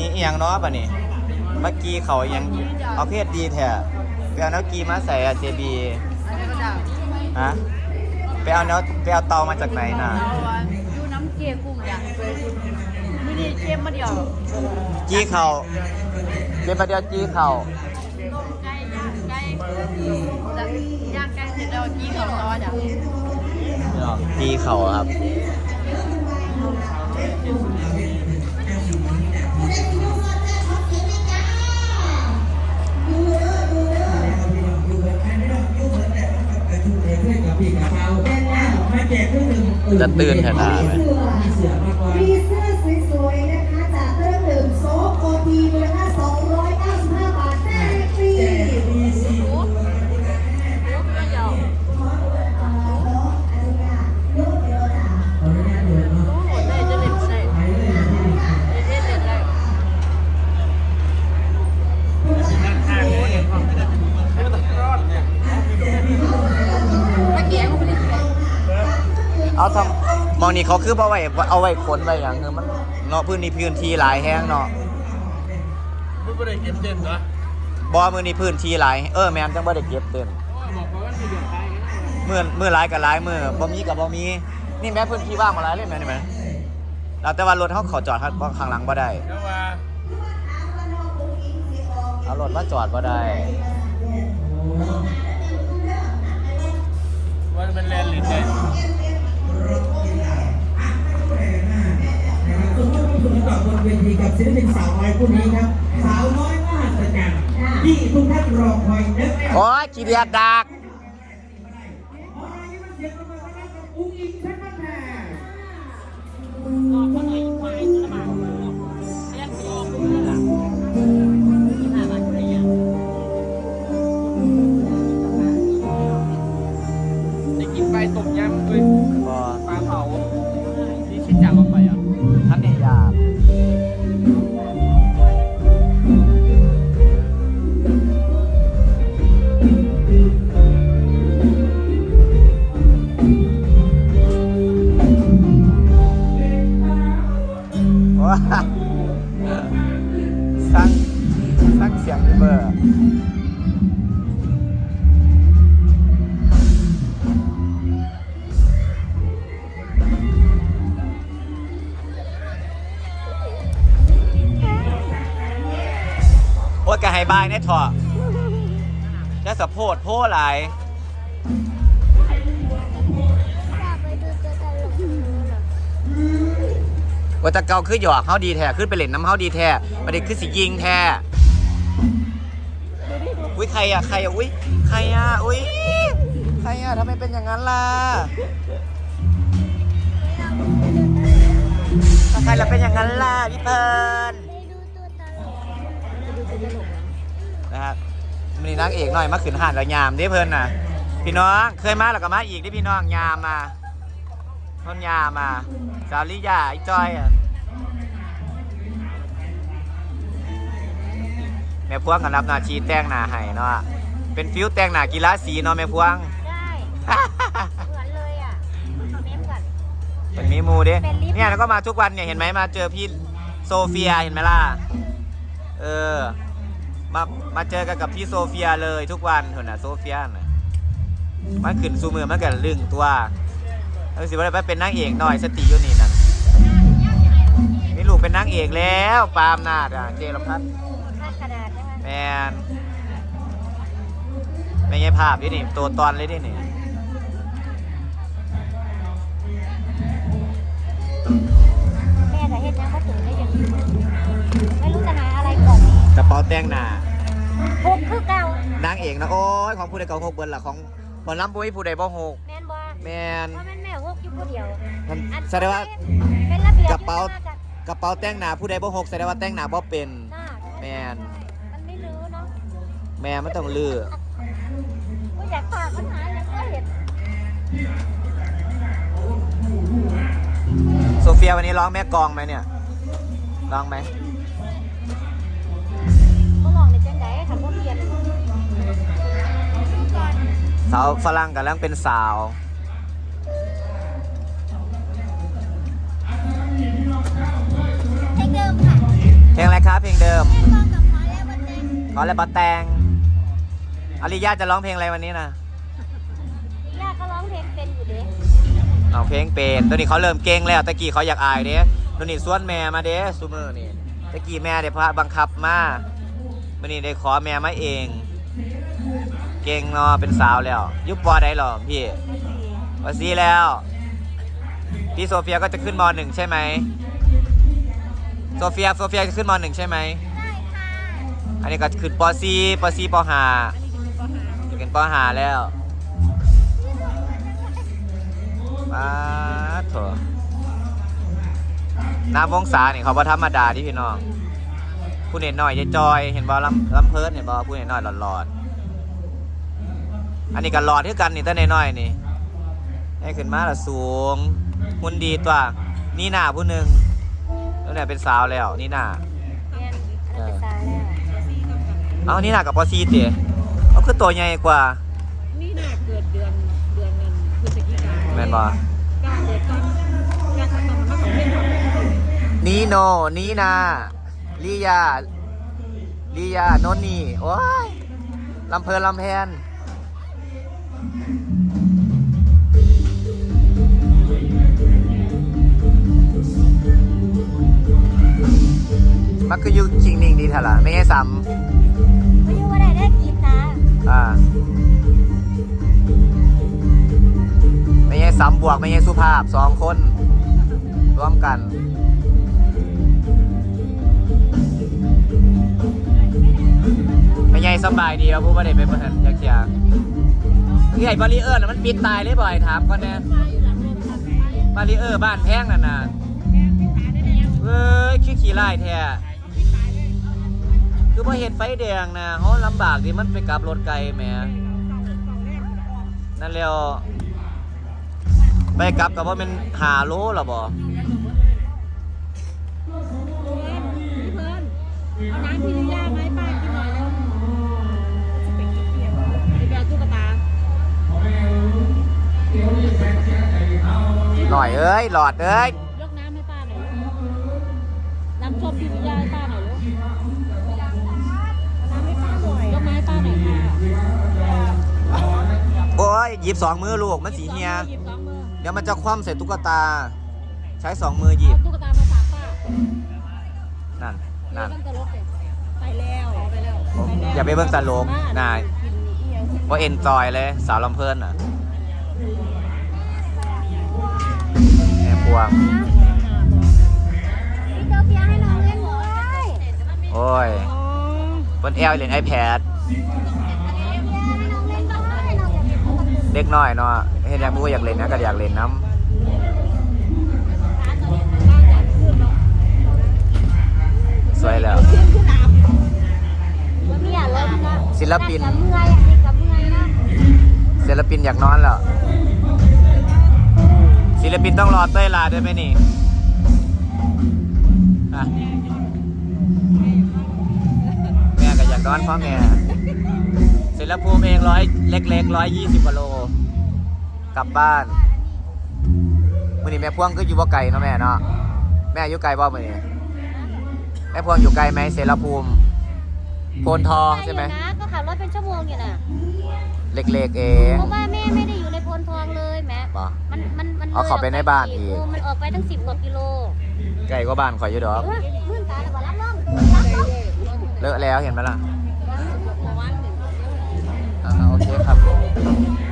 นี้อีหยังเนาะป่ะนี่เมื่อกี้เขายังเอาเพศดีแท้ไปเอาแนวกีมาใส่อะเจบีอันนี้ก็จะฮะไปเอาแนวไปเอาเตามาจากไหนน่ะเอาว่าอยู่น้ำเกลือกุ้งอย่างไม่ได้เค็มมาเดียวจี้เขาเป็นประเดี๋ยวจี้เขาต้มไก่ย่างไก่จะย่างไก่เสร็จแล้วกี้เขาซอสอะจี้เขาครับ จะตื่นขนาดไหนมี เอาทำมองนี่เขาคือเอาไว้เอาไว้ขนไว้อย่างเงี้ยมันเนาะพื้นที่พื้นที่หลายแห้งเนาะไม่ได้เก็บเต้นเหรอบอมือนี่พื้นที่หลายเออแมนจังบ่ได้เก็บเต็มบอกว่ามันมีเดือดไทยกันมือมือหลายกับหลายมือบ่มีกับบ่มีนี่แม่พื้นที่ว่างมาหลายเลยแม่นี่แม่เราแต่ว่ารถเขาขอจอดข้างข้างหลังบ่ได้แล้วว่าเอารถมาจอดบ่ได้ว่ามันแลนด์ลินได้คุ ณผู้ชมกับบนเวทีกับศิลปินสาวน้อยผู้นี้ครับ สาวน้อยมหัศจรรย์ที่ทุกท่านรอคอยนึกโอ้ยขี้เดียดดัก บายแน่ถอดจะสะโพดโพหลายว่าตะเกาคือหยอกเขาดีแท้ขึ้นไปเล่นน้ำเขาดีแท้ประเด็นคือสิยิงแท้อุ้ยใครอะใครอะอุ้ยใครอะอุ้ยใครอะทำไมเป็นอย่างนั้นล่ะถ้าใครละเป็นอย่างนั้นล่ะพี่เพิร์น นะครับมีนางเอกหน่อยมาขืนห่านแล้วยามเด้เพิ่นน่ะ พี่น้องเคยมาแล้วก็มาอีกเด้พี่น้องยามมาทนยามมาสาวลิยาไอ้จอยอะแม่พวงกันรับหนาชีแต่งหน้าให้เนาะเป็นฟิวแต่งหน้ากีฬาสีเนาะแม่พวงได้เหมือนเลยอะเมมก่อนเป็นมีมูเด้เป็นลิฟต์เนี่ยแล้วก็มาทุกวันเนี่ยเห็นไหมมาเจอพี่โซเฟียเห็นไหมล่ะเออ มามาเจอกันกับพี่โซเฟียเลยทุกวันเถอะนะโซเฟียน่ะมันขึ้นซูมือมันกันลึงตัวเอาสิว่าไปเป็นนางเอกหน่อยสติอยู่นี่นั่นนี่ลูกเป็นนางเอกแล้วปาล์มนาดอะเจรพัฒน์คาดกระดาษใช่ไหมแมนไม่ใช่ภาพนี่นี่ตัวตอนเลยนี่นี่ ก่อนดีกระเป๋าแต่งหน้าพกคือเก่านางเอกนะโอ้ยของผู้ใดเก่าหกเบิร์นละของบอลล้ำบุ้ยผู้ใดบ่หกแม่นบ่แมนเพราะแม่นแม่พกอยู่ผู้เดียวมันอันแสดงว่าเป็นระเบียบกระเป๋าที่มจากกระเป๋าแต่งหน้าผู้ใดบ่หกแสดงว่าแต่งหน้าบ่เป็นหน้าแมนมันไม่รู้เนาะแม่มันต้องลือก็อยากฝากปัญหาอยากก็เห็นโซเฟียวันนี้ร้องแม่กลองไหมเนี่ยร้องไหม สาวฝรั่งกำลังเป็นสาว เพลงเดิมค่ะเพลงอะไรครับเดิม แม่ฟังกับขอแล้ววันนี้ขออะไรปะแตงอาริยาจะร้องเพลงอะไรวันนี้นะย่าก็ร้องเพลงเป็นอยู่เด้เอาเพลงเป็นตัวนี้เขาเริ่มเก่งแล้วตะกี้เขาอยากอายเด้ตัวนี้ส่วนแม่มาเด้ซูเมอร์นี่ตะกี้แม่ได้พระบังคับมาวันนี้ได้ขอแม่มาเองเก่งเนาะเป็นสาวแล้วยุบปอได้หรอพี่ปอซีแล้ว พี่โซเฟียก็จะขึ้นมหนึ่งใช่ไหมโซเฟียโซเฟียจะขึ้นมหนึ่งใช่ไหมได้ค่ะอันนี้ก็ขึ้นปอซีปอซีปอหาขึ้นปอหาแล้วมาโถน้ำวงศาเนี่ยเขาบ่ธรรมดาที่พี่น้องผู้เน็ตหน่อยจะจอย เห็นบ่ลำลำเพิร์ดเห็นบ่ผู้เน็ตหน่อยหลอดๆ อันนี้ก็หลอดที่กันนี่ตั้งน้อยๆนี่ให้ขึ้นมาละสูงหุ่นดีตัวนี่หน้าผู้หนึ่งแล้วเนี่ยเป็นสาวแล้วนี่หน้าแม่นอันนั้นเป็นตาแล้วเอานี่หนักกับปอซีเตี๋ยเอาคือตัวใหญ่กว่านี่น่าเกิดเดือนเดือนนั้นพฤศจิกาแมนบอการเกิดตอนการทำตอนมันต้องเล่นของนีโนนีนาลียาลียาโนนนี่โอ้ยลำเพลินลำแพน มันคืออยู่ชิงนิ่งดีเถอะล่ะไม่ใช่ซ้ไม่รู้ว่าได้ได้กีตาร์ำอ่าไม่ใช่ซ้ำบวกไม่ใช่สุภาพสองคนร่วมกัน ไม่ใช่สำบายดีครับผู้ประเด็นเป็นประธานยักษ์ยาคือไอ้บารีเออร์น่ะมันปิดตายเลยบ่อยถามก่อนนะบารีเออร์บ้านแพงนั่นน่ะเอ้ยขี้ขี่ไล่แท้ คือพอเห็นไฟแดงนะเขาลำบากดิมันไปกลับรถไกลแหมนั่นแล้วไปกลับกับว่าเป็นหาโลหรอบ่พี่เพิ่นเอาน้ำพิริยาไหมาให้ป้ากินหน่อยแล้วจะไปกินเพียงไปแบลตุ๊กตาหน่อยเอ้ย หลอดเอ้ยยกน้ำให้ป้าหน่อยน้ำส้มพิริยา โอ้ยหยิบสองมือลูกมันสีเฮียหยิบสองมือเดี๋ยวมันจะคว่ำใส่ตุ๊กตา ใช้สองมือหยิบเอาตุ๊กตามาฝากป้านั่นนั่น เบิ่งตลกเลยไปแล้วไปแล้วผมอย่าไปเบิ่งตลกนายกินอีหยังว่าเอ็นจอยเลยสาวลำเพลินอะแม่พวงพี่โซเฟียให้น้องเล่นด้วยโอ้ยบนแอลเล่นไอ เด็กน้อยเนาะเห็นอยากมูอยากเล่นนะก็อยากเล่นน้ำสวยแล้ว ศิลปิน ศิลปินอยากนอนแล้วศิลปินต้องรอเต้ยลาด้วยไหมนี่แม่ก็อยากนอนเพราะแม่ ศิลภูมิเองร้อยเล็กๆร้อยยี่สิบกิโล กลับบ้านมื่อนี้แม่พวงก็อยู่บ่ไกลเนาะแม่เนาะแม่อยู่ไกลบ่มื่อนี้แม่พวงอยู่ไกลไหมเสรภูมิโพนทองใช่ไหมอยู่นะก็ขับรถเป็นชั่วโมงอยู่น่ะเล็กๆเองเพราะว่าแม่ไม่ได้อยู่ในโพนทองเลยแม่ป่ะมันมันมันเอาเข้าไปในบ้านอีกเมันออกไปตั้งสิบกว่ากิโลไกลกว่าบ้านข่อยอยู่ดอกเฮ้ยมื่นตาแล้วบ่รับรองรับรองเลอะแล้วเห็นไหมล่ะเเยอะครับ